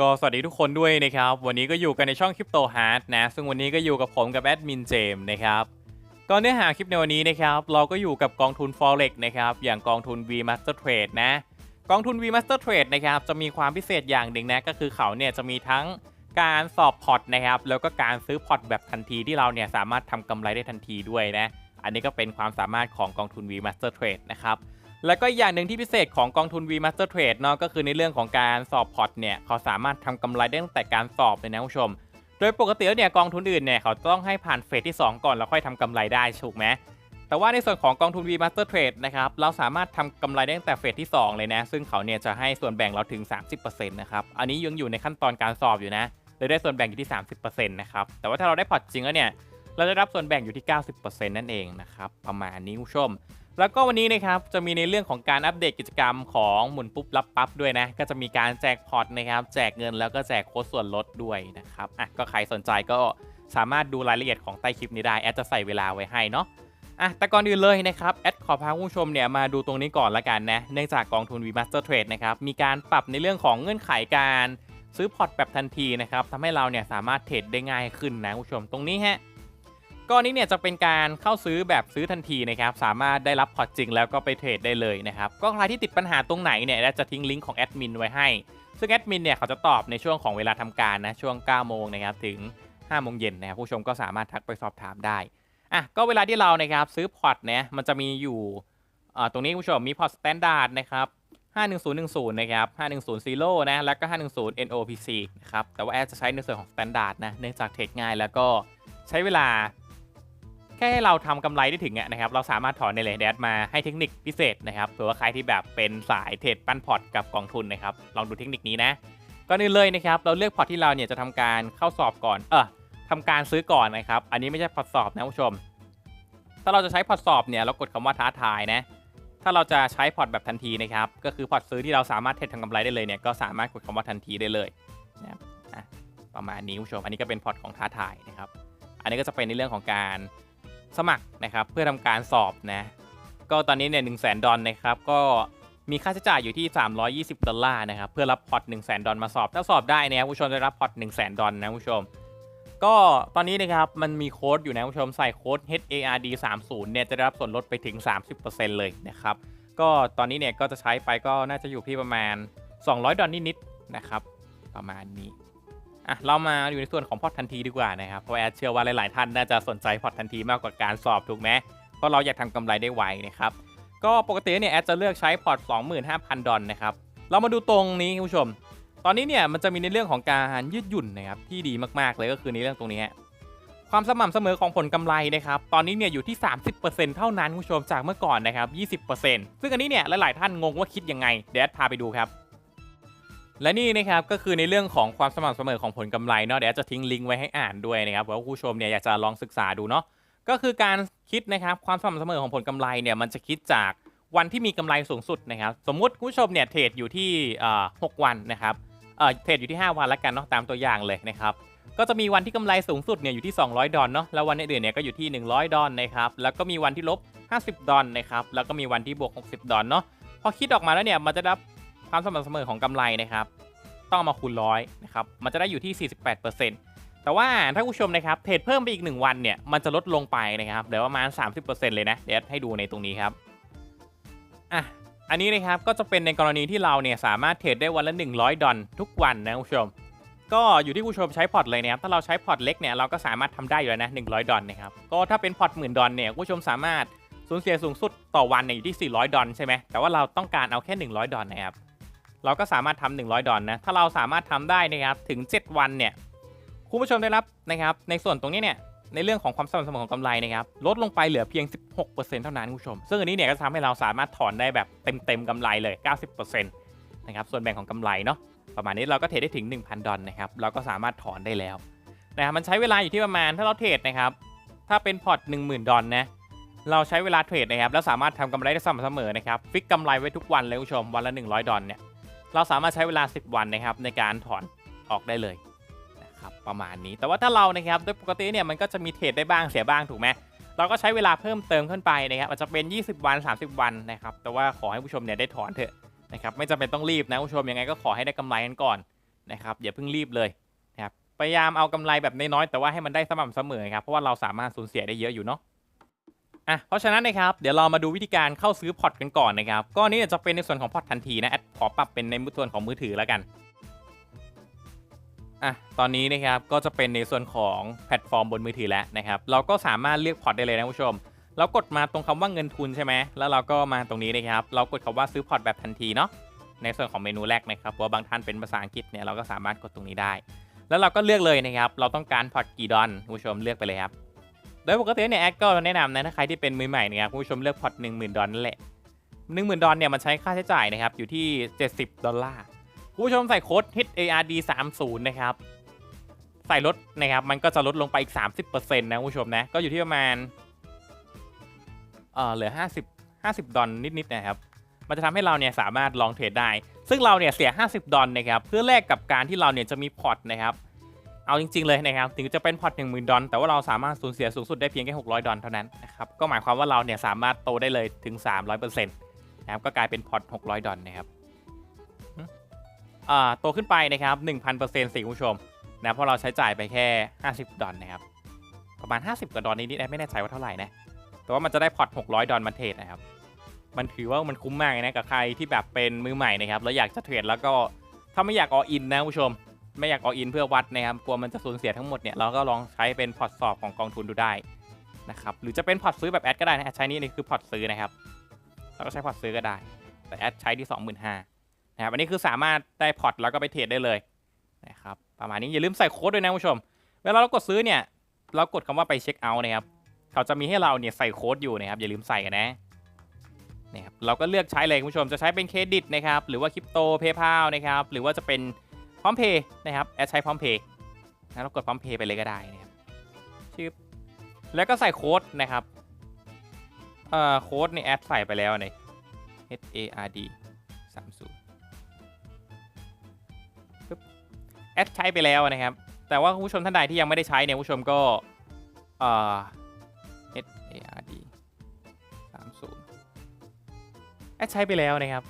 ก็สวัสดีทุกคนด้วยนะครับ วันนี้ก็อยู่กันในช่องคริปโตฮาร์ดนะ ซึ่งวันนี้ก็อยู่กับผมกับแอดมินเจมส์นะครับก็เนื้อหาคลิปในวันนี้นะครับ เราก็อยู่กับกองทุน Forex นะครับ อย่างกองทุน V Master Trade นะ กองทุน V Master Trade นะครับ จะมีความพิเศษอย่างหนึ่งนะ ก็คือเขาเนี่ยจะมีทั้งการสอบพอร์ตนะครับ แล้วก็การซื้อพอร์ตแบบทันทีที่เราเนี่ยสามารถทำกำไรได้ทันทีด้วยนะ อันนี้ก็เป็นความสามารถของกองทุน V Master Trade นะครับ แล้วก็อย่างหนึ่งที่พิเศษของกองทุน V Master Trade เนาะก็คือในเรื่องของการสอบพอร์ตเนี่ยเขาสามารถทำกำไรได้ตั้งแต่การสอบเลยนะคุณผู้ชม โดยปกติแล้วเนี่ยกองทุนอื่นเนี่ยเขาต้องให้ผ่านเฟสที่ 2 ก่อนแล้วค่อยทำกำไรได้ถูกไหมแต่ว่าในส่วนของกองทุน V Master Trade นะครับเราสามารถทำกำไรได้ตั้งแต่เฟสที่ 2 เลยนะ ซึ่งเขาเนี่ยจะให้ส่วนแบ่งเราถึง 30%นะครับอันนี้ยังอยู่ในขั้นตอนการสอบอยู่นะเลยได้ส่วนแบ่งอยู่ที่ 30%นะครับแต่ว่าถ้าเราได้พอร์ตจริงแล้วเนี่ยเราจะรับส่วนแบ่งอยู่ที่ 90%นั่นเองนะครับประมาณนี้คุณผู้ชม แล้วก็วันนี้นะครับจะมีในเรื่องของการอัปเดตกิจกรรมของหมุนปุ๊บรับปั๊บด้วยนะก็จะมีการแจกพอร์ตนะครับแจกเงินแล้วก็แจกโค้ดส่วนลดด้วยนะครับอะก็ใครสนใจก็สามารถดูรายละเอียดของใต้คลิปนี้ได้แอดจะใส่เวลาไว้ให้เนาะอะแต่ก่อนอื่นเลยนะครับแอดขอพาผู้ชมเนี่ยมาดูตรงนี้ก่อนละกันนะเนื่องจากกองทุน V Master Trade นะครับมีการปรับในเรื่องของเงื่อนไขการซื้อพอร์ตแบบทันทีนะครับทำให้เราเนี่ยสามารถเทรดได้ง่ายขึ้นนะคุณผู้ชมตรงนี้ฮะ ก็นี้เนี่ยจะเป็นการเข้าซื้อแบบซื้อทันทีนะครับ สามารถได้รับพอร์ตจริงแล้วก็ไปเทรดได้เลยนะครับ ก็ใครที่ติดปัญหาตรงไหนเนี่ยจะทิ้งลิงก์ของแอดมินไว้ให้ ซึ่งแอดมินเนี่ยเขาจะตอบในช่วงของเวลาทำการนะ ช่วง 9 โมงนะครับถึง 5 โมงเย็นนะครับผู้ชมก็สามารถทักไปสอบถามได้ อะก็เวลาที่เรานะครับซื้อพอร์ตเนี่ยมันจะมีอยู่อ่าตรงนี้ผู้ชมมีพอร์ตสแตนดาร์ดนะครับ51010 นะครับ 510นะ แล้วก็ 510 NOPC นะครับ แต่ว่าแอดจะใช้ในส่วนของ Standard นะ เนื่องจากเทรดง่ายแล้วก็ใช้เวลา แค่ให้เราทำกำไรได้ถึงนะครับเราสามารถถอนได้เลยแดดมาให้เทคนิคพิเศษนะครับเผื่อว่าใครที่แบบเป็นสายเทรดปั้นพอร์ตกับกองทุนนะครับลองดูเทคนิคนี้นะก่อนอื่นเลยนะครับเราเลือกพอร์ตที่เราเนี่ยจะทำการเข้าสอบก่อนเออทำการซื้อก่อนนะครับ อันนี้ไม่ใช่พอร์ตสอบนะผู้ชม ถ้าเราจะใช้พอร์ตสอบเนี่ยเรากดคำว่าท้าทายนะถ้าเราจะใช้พอร์ตแบบทันทีนะครับก็คือพอร์ตซื้อที่เราสามารถเทรดทำกำไรได้เลยเนี่ยก็สามารถกดคำว่าทันทีได้เลยนะครับอะประมาณนี้คุณผู้ชม อันนี้ก็เป็นพอร์ตของท้าทายนะครับ อันนี้ก็จะเป็นในเรื่องของการ สมัครนะครับ เพื่อทำการสอบนะ ก็ตอนนี้เนี่ยหนึ่งแสนดอลนะครับ ก็มีค่าใช้จ่ายอยู่ที่ 320 ดอลลาร์นะครับ เพื่อรับพอร์ต1 0 0 0 0แดอลมาสอบ ถ้าสอบได้นะครับผู้ชมจะรับพอร์ต1 0 0 0 0 0ดอลนะผู้ชม ก็ตอนนี้นะครับมันมีโค้ดอยู่นะผู้ชมใส่โค้ด HARD 3 0เนี่ยจะได้รับส่วนลดไปถึง 30%เลยนะครับ ก็ตอนนี้เนี่ยก็จะใช้ไปก็น่าจะอยู่ที่ประมาณ 200 ดอลนิดๆนะครับ ประมาณนี้ อะเรามาอยู่ในส่วนของพอร์ตทันทีดีกว่านะครับเพราะแอดเชื่อว่าหลาย ๆ ท่านน่าจะสนใจพอร์ตทันทีมากกว่าการสอบถูกไหมเพราะเราอยากทำกำไรได้ไวนะครับก็ปกติเนี่ยแอดจะเลือกใช้พอร์ต25,000 ดอลนะครับเรามาดูตรงนี้คุณผู้ชม ตอนนี้เนี่ยมันจะมีในเรื่องของการยืดหยุ่นนะครับที่ดีมากๆเลยก็คือในเรื่องตรงนี้ความสม่ำเสมอของผลกำไรนะครับตอนนี้เนี่ยอยู่ที่ 30%เท่านั้นคุณผู้ชมจากเมื่อก่อนนะครับ20%ซึ่งอันนี้เนี่ยหลายๆท่านงงว่าคิดยังไงเดี๋ยวแอดพาไปดูครับ และนี่นะครับก็คือในเรื่องของความสม่ำเสมอของผลกำไรเนาะเดี๋ยวจะทิ้งลิงก์ไว้ให้อ่านด้วยนะครับเพราะว่าผู้ชมเนี่ยอยากจะลองศึกษาดูเนาะก็คือการคิดนะครับความสม่ำเสมอของผลกำไรเนี่ยมันจะคิดจากวันที่มีกำไรสูงสุดนะครับสมมุติผู้ชมเนี่ยเทรดอยู่ที่เอ่อ6วันนะครับเทรดอยู่ที่ 5 วันแล้วกันเนาะตามตัวอย่างเลยนะครับก็จะมีวันที่กำไรสูงสุดเนี่ยอยู่ที่ 200 ดอลเนาะแล้ววันอื่นเนี่ยก็อยู่ที่ 100 ดอลนะครับแล้วก็มีวันที่ลบ 50 ดอลนะครับแล้วก็มีวันที่บวก 60 ดอลเนาะพอคิดออกมาแล้วเนี่ยมันจะได้รับ ความสม่ำเสมอของกำไรนะครับ ต้องมาคูณร้อยนะครับ มันจะได้อยู่ที่ 48%แต่ว่าถ้าผู้ชมนะครับเทรดเพิ่มไปอีก 1 วันเนี่ย มันจะลดลงไปนะครับเหลือประมาณ 30%เลยนะ เดี๋ยวให้ดูในตรงนี้ครับอะอันนี้นะครับก็จะเป็นในกรณีที่เราเนี่ยสามารถเทรดได้วันละ 100 ดอลทุกวันนะคุณผู้ชม ก็อยู่ที่ผู้ชมใช้พอร์ตเลยนะครับ ถ้าเราใช้พอร์ตเล็กเนี่ยเราก็สามารถทำได้อยู่แล้วนะ 100 ดอลนะครับ ก็ถ้าเป็นพอร์ตหมื่นดอลเนี่ยผู้ชมสามารถสูญเสียสูงสุดต่อวันเนี่ยอยู่ที่ 400 ดอลใช่ไหมแต่ว่าเราต้องการเอาแค่ 100 ดอลนะครับ เราก็สามารถทำ100 ดอลนะ ถ้าเราสามารถทำได้นะครับถึง 7 วันเนี่ยคุณผู้ชมได้รับนะครับในส่วนตรงนี้เนี่ยในเรื่องของความสม่ำเสมอของกำไรนะครับลดลงไปเหลือเพียง 16%เท่านั้นคุณผู้ชม ซึ่งอันนี้เนี่ยก็ทำให้เราสามารถถอนได้แบบเต็มๆกำไรเลย 90%นะครับส่วนแบ่งของกำไรเนาะประมาณนี้เราก็เทรดได้ถึง 1,000 ดอลนะครับเราก็สามารถถอนได้แล้วนะครับมันใช้เวลาอยู่ที่ประมาณถ้าเราเทรดนะครับถ้าเป็นพอร์ต10,000 ดอลนะเราใช้เวลาเทรดนะครับแล้วสามารถทำกำไรได้สม่ำเสมอนะครับฟิกกำไรไว้ทุกวันเลยคุณผู้ชมวันละ 100 ดอลเนี่ย เราสามารถใช้เวลา 10 วันนะครับในการถอนออกได้เลยนะครับประมาณนี้ แต่ว่าถ้าเรานะครับโดยปกติเนี่ยมันก็จะมีเทรดได้บ้างเสียบ้างถูกไหมเราก็ใช้เวลาเพิ่มเติมขึ้นไปนะครับอาจจะเป็น 20 วัน 30 วันนะครับแต่ว่าขอให้ผู้ชมเนี่ยได้ถอนเถอะนะครับไม่จำเป็นต้องรีบนะผู้ชมยังไงก็ขอให้ได้กำไรกันก่อนนะครับอย่าเพิ่งรีบเลยนะครับพยายามเอากำไรแบบน้อยๆแต่ว่าให้มันได้สม่ำเสมอครับเพราะว่าเราสามารถสูญเสียได้เยอะอยู่เนาะ อะเพราะฉะนั้นนะครับเดี๋ยวเรามาดูวิธีการเข้าซื้อพอร์ตกันก่อนนะครับก็นนี้จะเป็นในส่วนของพอร์ตทันทีนะแอดขอปรับเป็นในส่วนของมือถือแล้วกันอะตอนนี้นะครับก็จะเป็นในส่วนของแพลตฟอร์มบนมือถือแล้วนะครับเราก็สามารถเลือกพอร์ตได้เลยนะผู้ชม เรากดมาตรงคำว่าเงินทุนใช่ไหมแล้วเราก็มาตรงนี้นะครับเรากดคำว่าซื้อพอร์ตแบบทันทีเนาะในส่วนของเมนูแรกนะครับว่าบางท่านเป็นภาษาอังกฤษเนี่ยเราก็สามารถกดตรงนี้ได้ แล้วเราก็เลือกเลยนะครับเราต้องการพอร์ตกี่ดอลผู้ชมเลือกไปเลยครับ โดยปกติเนี่ยแอดก็แนะนำนะถ้าใครที่เป็นมือใหม่นะครับผู้ชมเลือกพอร์ตหนึ่งหมื่นดอลนั่นแหละหนึ่งหมื่นดอลเนี่ยมันใช้ค่าใช้จ่ายนะครับอยู่ที่ 70 ดอลลาร์ผู้ชมใส่โค้ด HARD 3 0นะครับใส่ลดนะครับมันก็จะลดลงไปอีก 30%นะผู้ชมนะก็อยู่ที่ประมาณเออเหลือ 50 50 ดอลนิดๆนะครับมันจะทำให้เราเนี่ยสามารถลองเทรดได้ ซึ่งเราเนี่ยเสีย 50 ดอลนะครับเพื่อแลกกับการที่เราเนี่ยจะมีพอร์ตนะครับ เอาจริงๆเลยนะครับถึงจะเป็นพอร์ต10,000ดอลแต่ว่าเราสามารถสูญเสียสูงสุดได้เพียงแค่600 ดอลเท่านั้นนะครับก็หมายความว่าเราเนี่ยสามารถโตได้เลยถึง 300%นะครับก็กลายเป็นพอร์ต600 ดอลนะครับอ่าโตขึ้นไปนะครับ1,000%สิคุณผู้ชมนะเพราะเราใช้จ่ายไปแค่ 50 ดอลนะครับประมาณ 50กว่าดอลนิดๆไม่แน่ใจว่าเท่าไหร่นะแต่ว่ามันจะได้พอร์ต600 ดอลมาเทรดนะครับมันถือว่ามันคุ้มมากเลยนะกับใครที่แบบเป็นมือใหม่นะครับแล้วอยากจะเทรดแล้วก็ถ้าไม่อยากออินนะผู้ชม ไม่อยากออินเพื่อวัดนะครับกลัวมันจะสูญเสียทั้งหมดเนี่ยเราก็ลองใช้เป็นพอร์ตสอบของกองทุนดูได้นะครับหรือจะเป็นพอร์ตซื้อแบบแอดก็ได้นะแอดใช้นี่นี่คือพอร์ตซื้อนะครับเราก็ใช้พอร์ตซื้อก็ได้ แต่แอดใช้ที่ 25,000นะครับอันนี้คือสามารถได้พอร์ตแล้วก็ไปเทรดได้เลยนะครับประมาณนี้อย่าลืมใส่โค้ดด้วยนะคุณผู้ชม เวลาเรากดซื้อเนี่ยเรากดคำว่าไปเช็คเอาท์นะครับเขาจะมีให้เราเนี่ยใส่โค้ดอยู่นะครับอย่าลืมใส่กันนะนี่ครับเราก็เลือกใช้เลยคุณผู้ชมจะใช้เป็นเครดิตนะครับหรือว่าคริปโตเพย์พานะครับหรือว่าจะเป็น พร้อมเพย์นะครับแอดใช้พร้อมเพย์นะเรากดพร้อมเพย์ไปเลยก็ได้นะครับชื่อแล้วก็ใส่โค้ดนะครับเอ่อโค้ดนี่แอดใส่ไปแล้วใน H A R D 30ปึ๊บแอดใช้ไปแล้วนะครับ แต่ว่าผู้ชมท่านใดที่ยังไม่ได้ใช้เนี่ยผู้ชมก็เอ่อ H A R D 30แอดใช้ไปแล้วนะครับ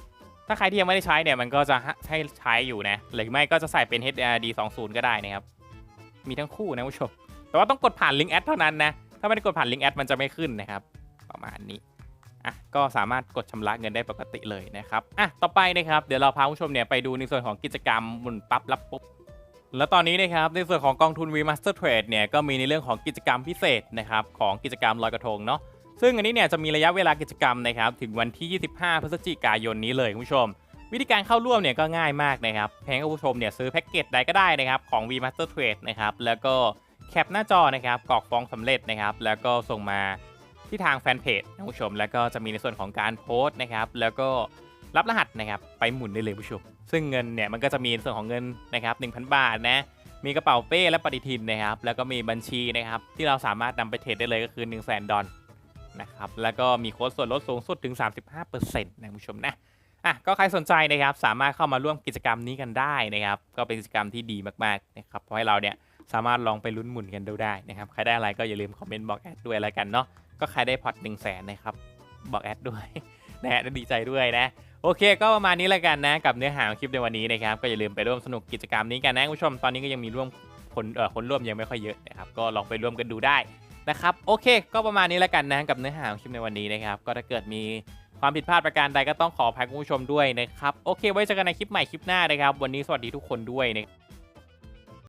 ถ้าใครที่ยังไม่ได้ใช้เนี่ยมันก็จะให้ใช้อยู่นะหรือไม่ก็จะใส่เป็น H A R D 20 ก็ได้นะครับมีทั้งคู่นะผู้ชมแต่ว่าต้องกดผ่านลิงก์แอดเท่านั้นนะถ้าไม่ได้กดผ่านลิงก์แอดมันจะไม่ขึ้นนะครับประมาณนี้อะก็สามารถกดชำระเงินได้ปกติเลยนะครับอะต่อไปนะครับเดี๋ยวเราพาผู้ชมเนี่ยไปดูในส่วนของกิจกรรมหมุนปั๊บรับปุ๊บแล้วตอนนี้นะครับในส่วนของกองทุน V Master Trade เนี่ยก็มีในเรื่องของกิจกรรมพิเศษนะครับของกิจกรรมลอยกระทงเนาะ ซึ่งอันนี้เนี่ยจะมีระยะเวลากิจกรรมนะครับถึงวันที่ 25 พฤศจิกายนนี้เลยคุณผู้ชม วิธีการเข้าร่วมเนี่ยก็ง่ายมากนะครับเพียงคุณผู้ชมเนี่ยซื้อแพ็กเกจใดก็ได้นะครับของ V Master Trade นะครับแล้วก็แคปหน้าจอนะครับกรอกฟองสำเร็จนะครับแล้วก็ส่งมาที่ทางแฟนเพจนะคุณผู้ชม แล้วก็จะมีในส่วนของการโพสต์นะครับแล้วก็รับรหัสนะครับไปหมุนได้เลยคุณผู้ชม ซึ่งเงินเนี่ยมันก็จะมีส่วนของเงินนะครับ1,000 บาทนะมีกระเป๋าเป้และปฏิทินนะครับแล้วก็มีบัญชีนะครับที่เราสามารถนำไปเทรดได้เลยก็คือ 1 0 0 0 0แดอล นะครับ แล้วก็มีโค้ดส่วนลดสูงสุดถึง 35%นะคุณผู้ชมนะอะก็ใครสนใจนะครับสามารถเข้ามาร่วมกิจกรรมนี้กันได้นะครับ ก็เป็นกิจกรรมที่ดีมากๆนะครับเพราะให้เราเนี่ยสามารถลองไปลุ้นหมุนกันดูได้นะครับใครได้อะไรก็อย่าลืมคอมเมนต์บอกแอดด้วยแล้วกันเนาะก็ใครได้พอร์ต1 0 0 0 0แสนนะครับบอกแอดด้วยนะฮะดีใจด้วยนะโอเค ก็ประมาณนี้แล้วกันนะกับเนื้อหาของคลิปในวันนี้นะครับก็อย่าลืมไปร่วมสนุกกิจกรรมนี้กันนะคุณผู้ชมตอนนี้ก็ยังมีร่วมคนเอ่อคนร่วมยังไม่ค่อยเยอะนะครับก็ลองไปร่วมกันดูได้ นะครับโอเค ก็ประมาณนี้แล้วกันนะกับเนื้อหาของคลิปในวันนี้นะครับก็ถ้าเกิดมีความผิดพลาดประการใดก็ต้องขออภัยคุณผู้ชมด้วยนะครับโอเค ไว้เจอกันในคลิปใหม่คลิปหน้านะครับ วันนี้สวัสดีทุกคนด้วยนะ